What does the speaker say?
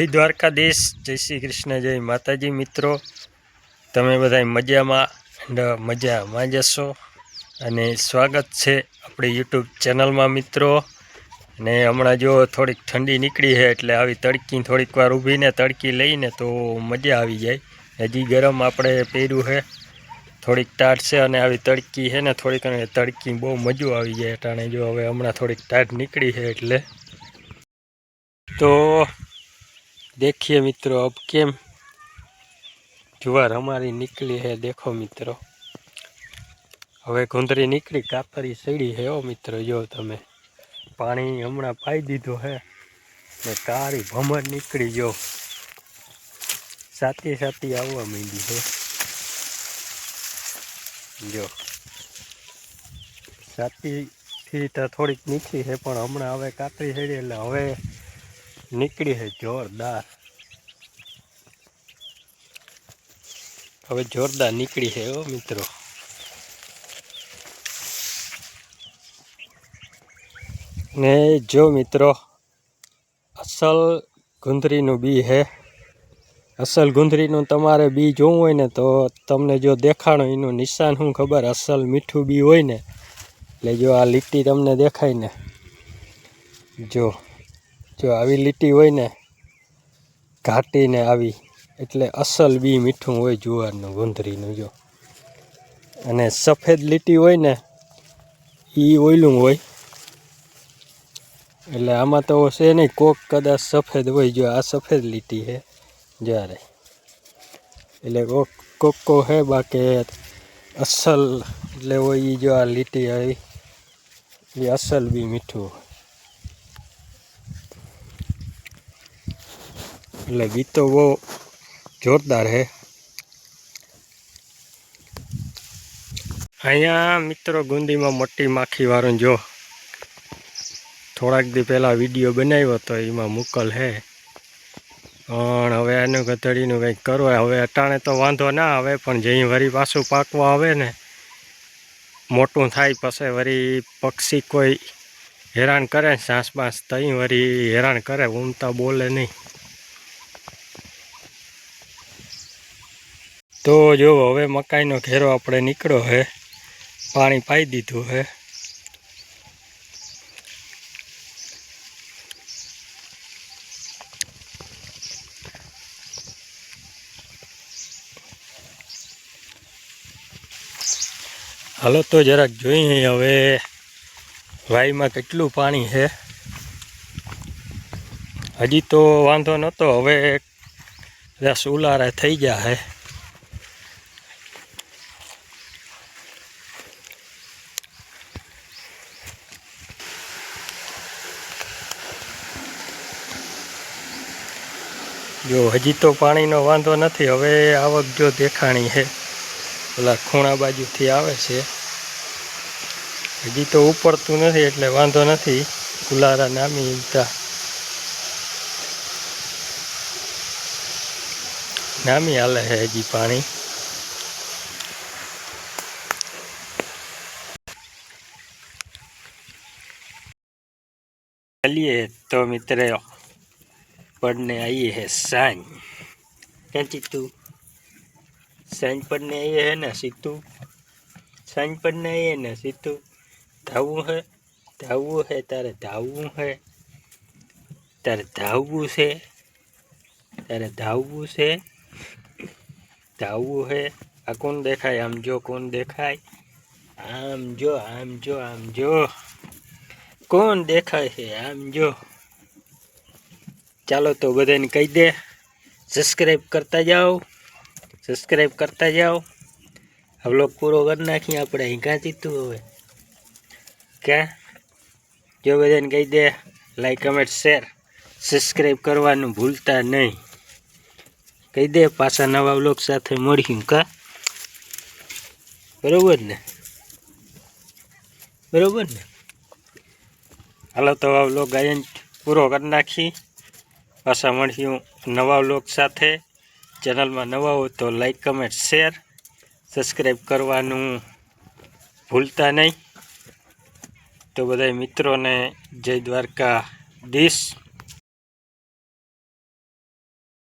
જય દ્વારકાધીશ, જય શ્રી કૃષ્ણ, જય માતાજી મિત્રો. તમે બધા મજામાં and મજામાં જશો અને સ્વાગત છે આપણી યુટ્યુબ ચેનલમાં મિત્રો. અને હમણાં જો થોડીક ઠંડી નીકળી છે એટલે આવી તડકી થોડીક વાર ઊભીને તડકી લઈને તો મજા આવી જાય. હજી ગરમ આપણે પહેર્યું છે. થોડીક ટાઢ છે અને આવી તડકી છે ને થોડીક અને તડકી બહુ મજો આવી જાય. ટાણે જો હવે હમણાં થોડીક ટાઢ નીકળી છે એટલે. તો देखिए मित्रों अब केम जुआर हमारी निकली है देखो मित्रों હવે ગુંદરી નીકળી કાતરી સડી છે ઓ મિત્રો જો તમે પાણી હમણાં પાઈ દીધું હે ને કારી ભમર નીકળી જો સાતી સાતી આવવા માંડી છે જો સાતીથી તો થોડીક નીકળી છે પણ હમણાં હવે કાતરી સડી એટલે હવે નીકળી છે જોરદાર. હવે જોરદાર નીકળી છે એવો મિત્રો. ને જો મિત્રો, અસલ ગુંદરીનું બી છે. અસલ ગુંદરીનું તમારે બી જોવું હોય ને તો તમને જો દેખાણો, એનું નિશાન શું ખબર? અસલ મીઠું બી હોય ને. એટલે જો આ લીટી તમને દેખાય ને. જો. જો આવી લીટી હોય ને, ઘાટીને આવી, એટલે અસલ બી મીઠું હોય જુવારનું, ગુંદરીનું, જો. અને સફેદ લીટી હોય ને એ ઓયલું હોય. એટલે આમાં તો છે નહીં, કોક કદાચ સફેદ હોય, જો આ સફેદ લીટી છે, જ્યારે. એટલે કોક, કોકો છે બાકી અસલ એટલે હોય એ જો આ લીટી આવી એ અસલ બી મીઠું. એટલે ગીતો બહુ જોરદાર છે. અહીંયા મિત્રો ગુંદીમાં મોટી માખી વાળું જો, થોડાક દી પહેલાં વીડિયો બનાવ્યો હતો એમાં મુકલ હે પણ હવે એનું ગધડીનું કંઈક કરવું હવે અટાણે તો વાંધો ના આવે, પણ જઈ વળી પાછું પાકવા આવે ને, મોટું થાય પછી વળી પક્ષી કોઈ હેરાન કરે સાંસ બાંસ તઈ વળી હેરાન કરે ઊમતા બોલે નહીં. તો જો હવે મકાઈનો ઘેરો આપણે નીકળ્યો છે પાણી પાઈ દીધું છે હાલો તો જરાક જોઈએ હવે વાઈમાં કેટલું પાણી છે હજી તો વાંધો નહોતો, હવે રસ થઈ ગયા હે. જો હજી તો પાણીનો વાંધો નથી, હવે આવક જો દેખાણી છે પેલા ખૂણા બાજુથી આવે છે. હજી તો ઉપડતું નથી, એટલે વાંધો નથી. કુલારા નામી ઈમતા નામી હાલે છે હજી પાણી. ચાલીએ તો મિત્રો पढ़ने आई है साइन क्या चित्तू સાંજ પડને આવીએ હે ને સીતું સાંજ પડને આવીએ ને સીતું ધાવવું હે ધાવવું હે તારે ધાવવું હે તારે ધાવવું છે તારે ધાવવું છે ધાવવું હે આ કોણ દેખાય આમ જો કોણ દેખાય આમ જો આમ જો આમ જો કોણ દેખાય છે આમ જો ચાલો તો બધાને કહી દે સબસ્ક્રાઈબ કરતા જાઓ સબસ્ક્રાઈબ કરતા જાઓ. આ વ્લોગ પૂરો કરી નાખીએ આપણે, અહીં કાં જીતું હવે? ક્યાં? જો બધાને કહી દે લાઈક કમેન્ટ શેર સબસ્ક્રાઈબ કરવાનું ભૂલતા નહીં. કહી દે, પાછા નવા વ્લોગ સાથે મળ્યું કા? બરોબર ને? બરોબર ને? હાલો તો આ બ્લોગ ગાયન પૂરો કરી નાખી પાછા મળ્યું નવા વ્લોગ સાથે. ચેનલમાં નવા હો તો લાઈક, કમેન્ટ, શેર, સબસ્ક્રાઈબ કરવાનું ભૂલતા નહીં. તો બધા મિત્રોને જય દ્વારકા દીશ